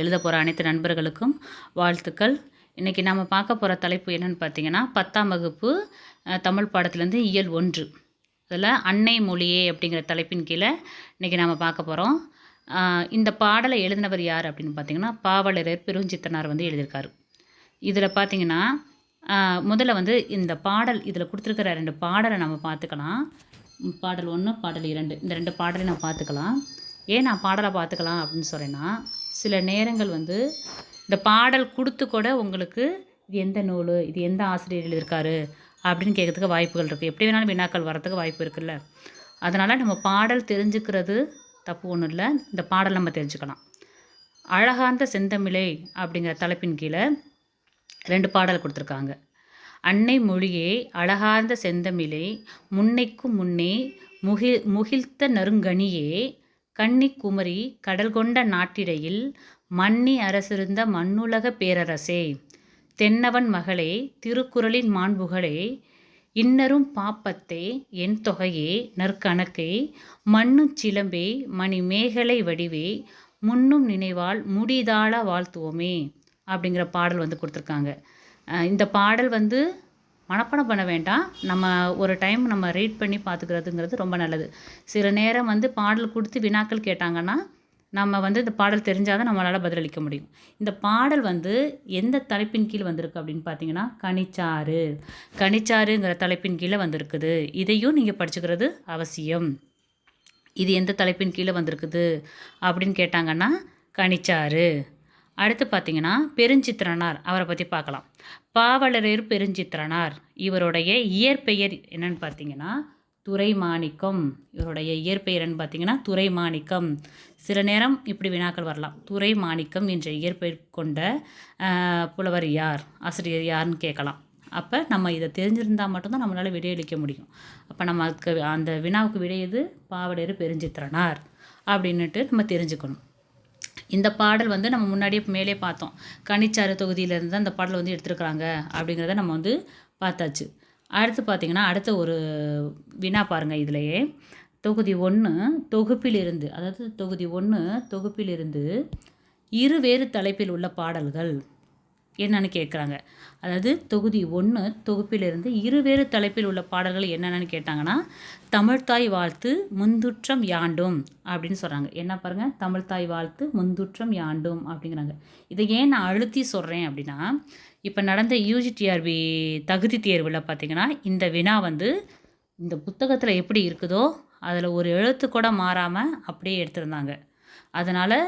எழுத போகிற அனைத்து நண்பர்களுக்கும் வாழ்த்துக்கள். இன்றைக்கி நாம் பார்க்க போகிற தலைப்பு என்னென்னு பார்த்தீங்கன்னா பத்தாம் வகுப்பு தமிழ் பாடத்துலேருந்து இயல் ஒன்று. அதில் அன்னை மொழியே அப்படிங்கிற தலைப்பின் கீழே இன்றைக்கி நாம் பார்க்க போகிறோம் இந்த பாடலை எழுதினவர் யார் அப்படின்னு பார்த்தீங்கன்னா பாவலரர் பெருஞ்சித்தனார் வந்து எழுதியிருக்காரு. இதில் பார்த்தீங்கன்னா முதல்ல வந்து இந்த பாடல் இதில் கொடுத்துருக்கிற ரெண்டு பாடலை நம்ம பார்த்துக்கலாம். பாடல் ஒன்று பாடல் இரண்டு. இந்த ரெண்டு பாடலையும் நான் பார்த்துக்கலாம். ஏன் நான் பாடலை பார்த்துக்கலாம் அப்படின்னு சொல்கிறேன்னா சில நேரங்கள் வந்து இந்த பாடல் கொடுத்து கூட உங்களுக்கு இது எந்த நூல் இது எந்த ஆசிரியர் எழுதியிருக்காரு அப்படின்னு கேட்கறதுக்கு வாய்ப்புகள் இருக்குது எப்படி வேணாலும் வினாக்கள் வரத்துக்கு வாய்ப்பு இருக்குல்ல. அதனால் நம்ம பாடல் தெரிஞ்சுக்கிறது தப்பு ஒன்றும் இல்லை. இந்த பாடல் நம்ம தெரிஞ்சுக்கலாம். அழகார்ந்த செந்தமிழை அப்படிங்கிற தலைப்பின் கீழே ரெண்டு பாடல் கொடுத்துருக்காங்க. அன்னை மொழியே அழகார்ந்த செந்தமிழே முன்னைக்கும் முன்னே முகி முகிழ்த்த நறுங்கனியே கன்னிக்குமரி கடல் கொண்ட நாட்டிடையில் மன்னி அரசிருந்த மண்ணுலக பேரரசே. தென்னவன் மகளே திருக்குறளின் மாண்புகளே இன்னரும் பாப்பத்தே என் தொகையே நற்கணக்கே மண்ணுச் சிலம்பே மணிமேகலை வடிவே முன்னும் நினைவால் முடிதாள வாழ்த்துவோமே அப்படிங்கிற பாடல் வந்து கொடுத்துருக்காங்க. இந்த பாடல் வந்து மனப்பாடம் பண்ண வேண்டாம். நம்ம ஒரு டைம் நம்ம ரீட் பண்ணி பார்த்துக்கிறதுங்கிறது ரொம்ப நல்லது. சில நேரம் வந்து பாடல் கொடுத்து வினாக்கள் கேட்டாங்கன்னா நம்ம வந்து இந்த பாடல் தெரிஞ்சால் தான் நம்மளால் பதிலளிக்க முடியும். இந்த பாடல் வந்து எந்த தலைப்பின் கீழ் வந்திருக்கு அப்படின்னு பார்த்தீங்கன்னா கனிச்சாறு. கனிச்சாறுங்கிற தலைப்பின் கீழே வந்திருக்குது. இதையும் நீங்கள் படிச்சுக்கிறது அவசியம். இது எந்த தலைப்பின் கீழே வந்திருக்குது அப்படின்னு கேட்டாங்கன்னா கனிச்சாறு. அடுத்து பார்த்தீங்கன்னா பெருஞ்சித்திரனார். அவரை பற்றி பார்க்கலாம். பாவலரேர் பெருஞ்சித்திரனார். இவருடைய இயற்பெயர் என்னன்னு பார்த்தீங்கன்னா துறைமாணிக்கம் இவருடைய இயற்பெயர் என்னன்னு பார்த்தீங்கன்னா துறைமாணிக்கம் சில நேரம் இப்படி வினாக்கள் வரலாம். துறைமாணிக்கம் என்ற இயற்பெயர் கொண்ட புலவர் யார்? ஆசிரியர் யாருன்னு கேட்கலாம். அப்போ நம்ம இதை தெரிஞ்சிருந்தால் மட்டும்தான் நம்மளால் விடையளிக்க முடியும். அப்போ நம்ம அதுக்கு அந்த வினாவுக்கு விடையது எது? பெருஞ்சித்திரனார். அப்படின்னுட்டு நம்ம தெரிஞ்சுக்கணும். இந்த பாடல் வந்து நம்ம முன்னாடியே மேலே பார்த்தோம். கனிச்சாறு தொகுதியிலேருந்து தான் இந்த பாடல் வந்து எடுத்துருக்குறாங்க அப்படிங்கிறத நம்ம வந்து பார்த்தாச்சு. அடுத்து பார்த்தீங்கன்னா அடுத்த ஒரு வினா பாருங்கள் இதிலையே. தொகுதி ஒன்று தொகுப்பிலிருந்து அதாவது தொகுதி ஒன்று தொகுப்பிலிருந்து இரு வேறு தலைப்பில் உள்ள பாடல்கள். என்னன்னு கேட்குறாங்க அதாவது தொகுதி ஒன்று தொகுப்பிலிருந்து இருவேறு தலைப்பில் உள்ள பாடல்கள் என்னென்னு கேட்டாங்கன்னா தமிழ்தாய் வாழ்த்து முந்துற்றம் யாண்டும் அப்படின்னு சொல்கிறாங்க என்ன பாருங்கள் தமிழ்தாய் வாழ்த்து முந்துற்றம் யாண்டும் அப்படிங்கிறாங்க. இதை ஏன் நான் அழுத்தி சொல்கிறேன் அப்படின்னா இப்போ நடந்த யூஜிடிஆர்பி தகுதி தேர்வில் பார்த்தீங்கன்னா இந்த வினா வந்து இந்த புத்தகத்தில் எப்படி இருக்குதோ அதில் ஒரு எழுத்து கூட மாறாமல் அப்படியே எடுத்திருந்தாங்க. அதனால்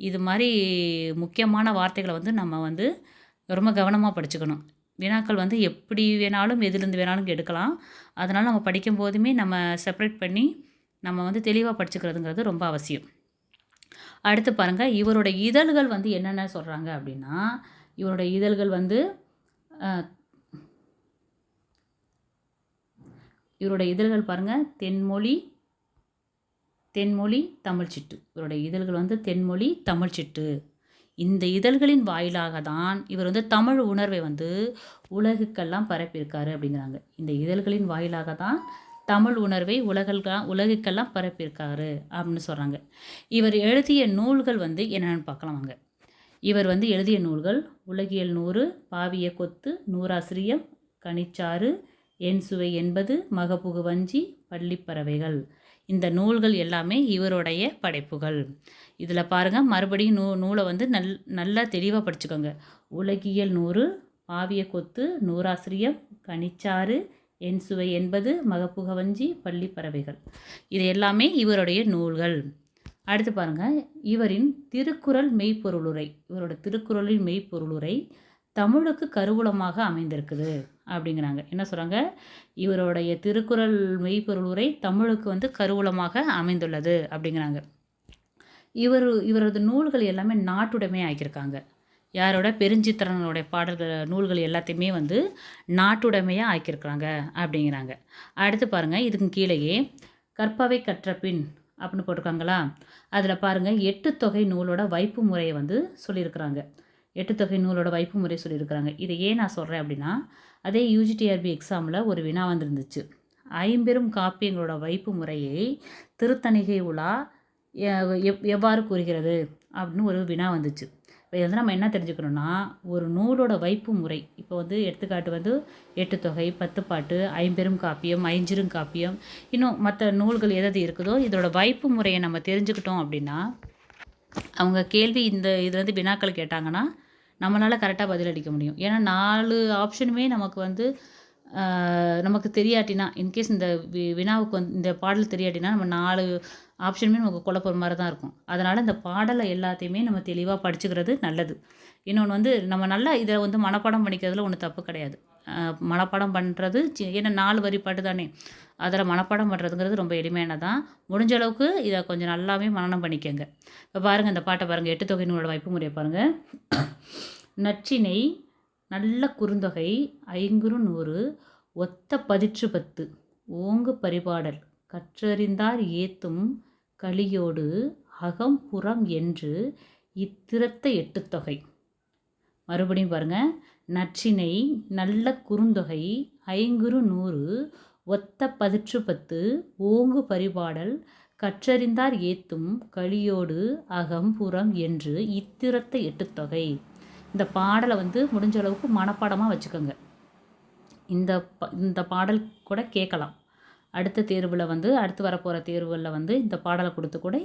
இது மாதிரி முக்கியமான வார்த்தைகளை வந்து நம்ம வந்து ரொம்ப கவனமாக படிச்சுக்கணும். வினாக்கள் வந்து எப்படி வேணாலும் எதுலேருந்து வேணாலும் எடுக்கலாம். அதனால் நம்ம படிக்கும் போதுமே நம்ம செப்பரேட் பண்ணி நம்ம வந்து தெளிவாக படிச்சுக்கிறதுங்கிறது ரொம்ப அவசியம். அடுத்து பாருங்கள் இவரோட இதழ்கள் வந்து என்னென்ன சொல்கிறாங்க அப்படின்னா இவரோட இதழ்கள் வந்து இவரோட இதழ்கள் பாருங்கள் தென்மொழி தென்மொழி தமிழ்ச்சிட்டு. இவருடைய இதழ்கள் வந்து தென்மொழி தமிழ்ச்சிட்டு. இந்த இதழ்களின் வாயிலாக தான் இவர் வந்து தமிழ் உணர்வை வந்து உலகுக்கெல்லாம் பரப்பியிருக்காரு அப்படிங்கிறாங்க. இந்த இதழ்களின் வாயிலாக தான் தமிழ் உணர்வை உலகெல்லாம் உலகுக்கெல்லாம் பரப்பியிருக்காரு அப்படின்னு சொல்கிறாங்க இவர் எழுதிய நூல்கள் வந்து என்னென்னு பார்க்கலாம் வாங்க. இவர் வந்து எழுதிய நூல்கள் உலகியல் நூறு பாவிய கொத்து நூறாசிரியம் கனிச்சாறு என் சுவை என்பது மகப்புகு வஞ்சி பள்ளிப்பறவைகள். இந்த நூல்கள் எல்லாமே இவருடைய படைப்புகள். இதில் பாருங்கள் மறுபடியும் நூ நூலை வந்து நல் நல்லா தெளிவாக படிச்சுக்கோங்க. உலகியல் நூறு பாவிய கொத்து நூறாசிரியம் கனிச்சாறு என் சுவை என்பது மகப்புகவஞ்சி பள்ளி பறவைகள். இது எல்லாமே இவருடைய நூல்கள். அடுத்து பாருங்கள் இவரின் திருக்குறள் மெய்ப்பொருளுரை இவரோட திருக்குறளின் மெய்ப்பொருளுரை தமிழுக்கு கருவூலமாக அமைந்திருக்குது அப்படிங்கிறாங்க. என்ன சொல்கிறாங்க இவருடைய திருக்குறள் மெய்ப்பொருளுரை தமிழுக்கு வந்து கருவூலமாக அமைந்துள்ளது அப்படிங்கிறாங்க. இவர் இவரது நூல்கள் எல்லாமே நாட்டுடைமை ஆக்கியிருக்காங்க. யாரோட? பெருஞ்சித்திரனுடைய பாடல்கள் நூல்கள் எல்லாத்தையுமே வந்து நாட்டுடைமையாக ஆக்கியிருக்கிறாங்க அப்படிங்கிறாங்க. அடுத்து பாருங்கள் இதுக்கு கீழேயே கற்பவை கற்ற பின் அப்படின்னு போட்டிருக்காங்களா? அதில் பாருங்கள் எட்டு தொகை நூலோட வைப்பு முறையை வந்து சொல்லியிருக்கிறாங்க. எட்டுத்தொகை நூலோட வைப்பு முறை சொல்லியிருக்கிறாங்க. இதை ஏன் நான் சொல்கிறேன் அப்படின்னா அதே யூஜிடிஆர்பி எக்ஸாமில் ஒரு வினா வந்திருந்துச்சு. ஐம்பெரும் காப்பியங்களோட வைப்பு முறையை திருத்தணிகை உலா எ- எவ்வாறு கூறுகிறது அப்படின்னு ஒரு வினா வந்துச்சு. இப்போ வந்து நம்ம என்ன தெரிஞ்சுக்கணும்னா ஒரு நூலோட வைப்பு முறை இப்போ வந்து எடுத்துக்காட்டு வந்து எட்டுத்தொகை பத்துப்பாட்டு ஐம்பெரும் காப்பியம் ஐஞ்சிரும் காப்பியம் இன்னும் மற்ற நூல்கள் எதாவது இருக்குதோ இதோட வைப்பு முறையை நம்ம தெரிஞ்சுக்கிட்டோம் அப்படின்னா அவங்க கேள்வி இந்த இது வந்து வினாக்கள் கேட்டாங்கன்னா நம்மளால் கரெக்டாக பதிலளிக்க முடியும். ஏன்னா நாலு ஆப்ஷனுமே நமக்கு வந்து நமக்கு தெரியாட்டினா இன்கேஸ் இந்த வி வினாவுக்கு வந்து இந்த பாடல் தெரியாட்டினா நம்ம நாலு ஆப்ஷனுமே நமக்கு குழப்பம் மாதிரி தான் இருக்கும். அதனால் இந்த பாடலை எல்லாத்தையுமே நம்ம தெளிவாக படிச்சுக்கிறது நல்லது. இன்னொன்று வந்து நம்ம நல்லா இதை வந்து மனப்பாடம் பண்ணிக்கிறதுல ஒன்றும் தப்பு கிடையாது. மனப்பாடம் பண்ணுறது ஏன்னா நாலு வரி பாட்டு தானே. அதில் மனப்பாடம் பண்ணுறதுங்கிறது ரொம்ப எளிமையானதான். முடிஞ்ச அளவுக்கு இதை கொஞ்சம் நல்லாவே மனனம் பண்ணிக்கங்க. இப்போ பாருங்கள் இந்த பாட்டை பாருங்கள் எட்டு தொகை நூலோட வைப்பு முறையை பாருங்கள் நச்சினை நல்ல குறுந்தொகை ஐங்குறு நூறு ஒத்த பதிற்று பத்து ஓங்கு பரிபாடல் கற்றறிந்தார் ஏத்தும் களியோடு அகம் புறம் என்று இத்திரத்த எட்டுத்தொகை. மறுபடியும் பாருங்கள் நற்றினை நல்ல குறுந்தொகை ஐங்குறு நூறு ஒத்த பதிற்று பத்து ஓங்கு பரிபாடல் கற்றறிந்தார் ஏத்தும் கலியோடு அகம் புறம் என்று இத்திரத்த எட்டுத்தொகை இந்த பாடலை வந்து முடிஞ்ச அளவுக்கு மனப்பாடமாக வச்சுக்கோங்க. இந்த ப இந்த பாடல் கூட கேட்கலாம். அடுத்த தேர்வில் வந்து அடுத்து வரப்போகிற தேர்வுகளில் வந்து இந்த பாடலை கொடுத்து கூட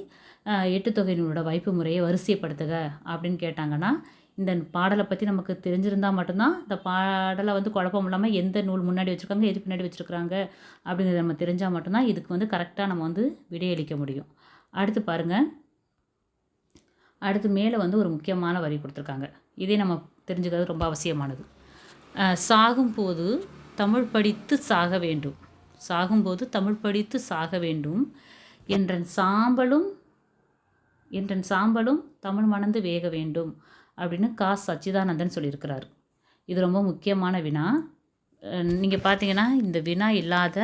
எட்டுத்தொகையினோட வைப்பு முறையை வரிசைப்படுத்துக அப்படின்னு கேட்டாங்கன்னா இந்த பாடலை பற்றி நமக்கு தெரிஞ்சிருந்தால் மட்டும்தான் இந்த பாடலை வந்து குழப்பம் இல்லாமல் எந்த நூல் முன்னாடி வச்சுருக்காங்க எது பின்னாடி வச்சுருக்காங்க அப்படிங்கிறத நம்ம தெரிஞ்சால் மட்டும்தான் இதுக்கு வந்து கரெக்டாக நம்ம வந்து விடையளிக்க முடியும். அடுத்து பாருங்கள் அடுத்து மேலே வந்து ஒரு முக்கியமான வரி கொடுத்துருக்காங்க. இதே நம்ம தெரிஞ்சுக்கிறது ரொம்ப அவசியமானது. சாகும்போது தமிழ் படித்து சாக வேண்டும். சாகும்போது தமிழ் படித்து சாக வேண்டும். என்றன் சாம்பலும் என்றன் சாம்பலும் தமிழ் மணந்து வேக வேண்டும். அப்படின்னு கா. சச்சிதானந்தன் சொல்லியிருக்கிறார். இது ரொம்ப முக்கியமான வினா. நீங்கள் பார்த்தீங்கன்னா இந்த வினா இல்லாத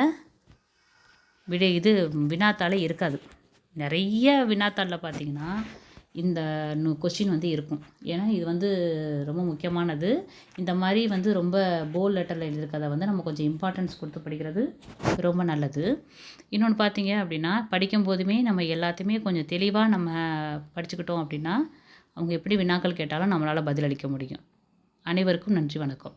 விடை இது வினாத்தாளே இருக்காது. நிறைய வினாத்தாளில் பார்த்தீங்கன்னா இந்த கொஷின் வந்து இருக்கும். ஏன்னா இது வந்து ரொம்ப முக்கியமானது. இந்த மாதிரி வந்து ரொம்ப போல் லெட்டரில் எழுதியிருக்கதை வந்து நம்ம கொஞ்சம் இம்பார்ட்டன்ஸ் கொடுத்து படிக்கிறது ரொம்ப நல்லது. இன்னொன்று பார்த்தீங்க அப்படின்னா படிக்கும் போதுமே நம்ம எல்லாத்தையுமே கொஞ்சம் தெளிவாக நம்ம படிச்சுக்கிட்டோம் அப்படின்னா அவங்க எப்படி வினாக்கள் கேட்டாலும் நம்மளால் பதிலளிக்க முடியும். அனைவருக்கும் நன்றி வணக்கம்.